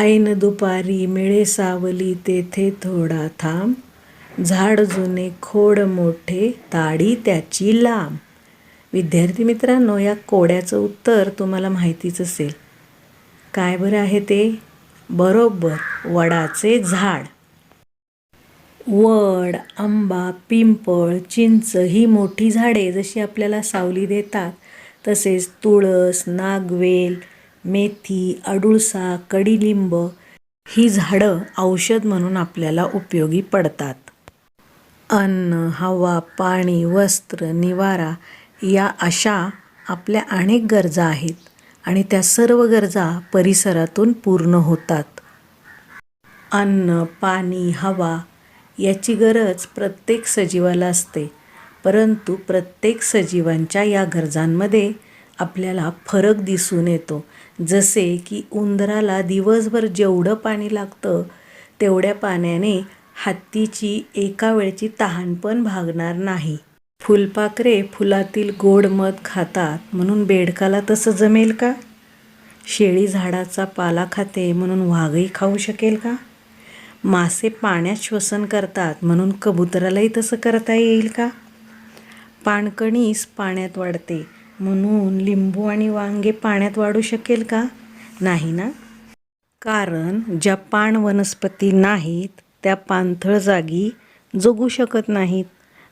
ऐन दुपारी मिळे सावली तेथे थोडा थांब. झाड जुने खोड मोठे ताडी त्याची लांब. विद्यार्थी मित्रांनो या कोड्याचं उत्तर तुम्हाला माहितीच असेल. काय बरं आहे ते? बरोबर वडाचे झाड. वड आंबा पिंपळ चिंच ही मोठी झाडे जशी आपल्याला सावली देतात तसेच तुळस नागवेल मेथी अडुळसा कडीलिंब ही झाडं औषध म्हणून आपल्याला उपयोगी पडतात. अन्न हवा पाणी वस्त्र निवारा या अशा आपल्या अनेक गरजा आहेत आणि त्या सर्व गरजा परिसरातून पूर्ण होतात. अन्न पाणी हवा याची गरज प्रत्येक सजीवाला असते परंतु प्रत्येक सजीवांच्या या गरजांमध्ये आपल्याला फरक दिसून येतो. जसे की उंदराला दिवसभर जेवढं पाणी लागतं तेवढ्या पाण्याने हत्तीची एका वेळची तहान पण भागणार नाही. फुलपाखरे फुलातील गोड मध खातात म्हणून बेडकाला तसं जमेल का? शेळी झाडाचा पाला खाते म्हणून वाघही खाऊ शकेल का? मासे पाण्यात श्वसन करतात म्हणून कबुतरालाही तसं करता येईल का? पाणकणीस पाण्यात वाढते म्हणून लिंबू आणि वांगे पाण्यात वाढू शकेल का? नाही ना? कारण ज्या पाण वनस्पती नाहीत त्या पाणथळ जागी जगू शकत नाहीत.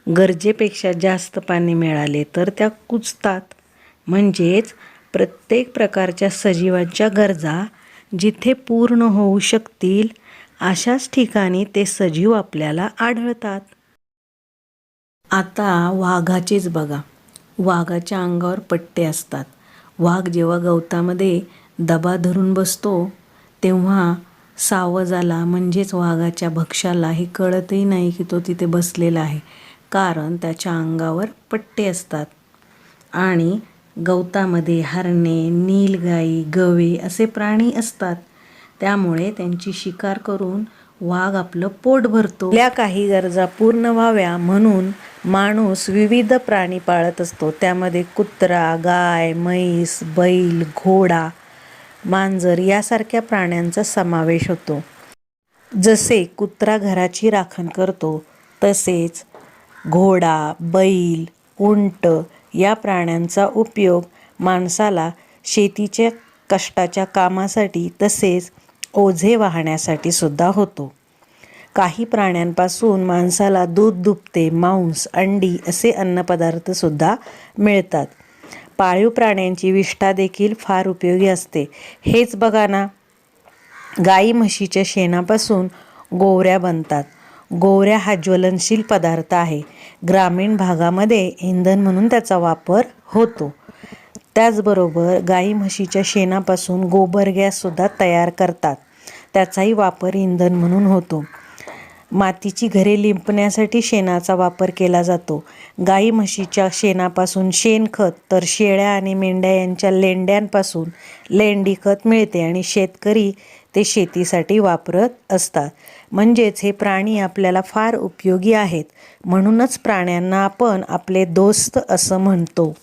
गरजेपेक्षा जास्त पाणी मिळाले तर त्या कुजतात. म्हणजेच प्रत्येक प्रकारच्या सजीवांच्या गरजा जिथे पूर्ण होऊ शकतील अशाच ठिकाणी ते सजीव आपल्याला आढळतात. आता वाघाचेच बघा. वाघाच्या अंगावर पट्टे असतात. वाघ जेव्हा गवतामध्ये दबा धरून बसतो तेव्हा सावज आला म्हणजेच वाघाच्या भक्ष्याला हे कळतही नाही की तो तिथे बसलेला आहे कारण त्याच्या अंगावर पट्टे असतात. आणि गवतामध्ये हरणे नीलगाई गवे असे प्राणी असतात. त्यामुळे त्यांची शिकार करून वाघ आपलं पोट भरतो. आपल्या काही गरजा पूर्ण व्हाव्या म्हणून माणूस विविध प्राणी पाळत असतो. त्यामध्ये कुत्रा गाय म्हैस बैल घोडा मांजर यासारख्या प्राण्यांचा समावेश होतो. जसे कुत्रा घराची राखण करतो तसेच घोडा बैल उंट या प्राण्यांचा उपयोग माणसाला शेतीच्या कष्टाच्या कामासाठी तसेच ओझे वाहण्यासाठी सुद्धा होतो. काही प्राण्यांपासून माणसाला दूध दुभते मांस अंडी असे अन्नपदार्थसुद्धा मिळतात. पाळीव प्राण्यांची विष्ठा देखील फार उपयोगी असते. हेच बघा ना. गाई म्हशीच्या शेणापासून गोवऱ्या बनतात. गोवऱ्या हा ज्वलनशील पदार्थ आहे. ग्रामीण भागामध्ये इंधन म्हणून त्याचा वापर होतो. त्याचबरोबर गाई म्हशीच्या शेणापासून गोबर गॅससुद्धा तयार करतात. त्याचाही वापर इंधन म्हणून होतो. मातीची घरे लिंपण्यासाठी शेणाचा वापर केला जातो. गाई म्हशीच्या शेणापासून शेणखत तर शेळ्या आणि मेंढ्या यांच्या लेंड्यांपासून लेंडी खत मिळते आणि शेतकरी ते शेतीसाठी वापरत असतात. म्हणजेच हे प्राणी आपल्याला फार उपयोगी आहेत. म्हणूनच प्राण्यांना आपण आपले दोस्त असं म्हणतो.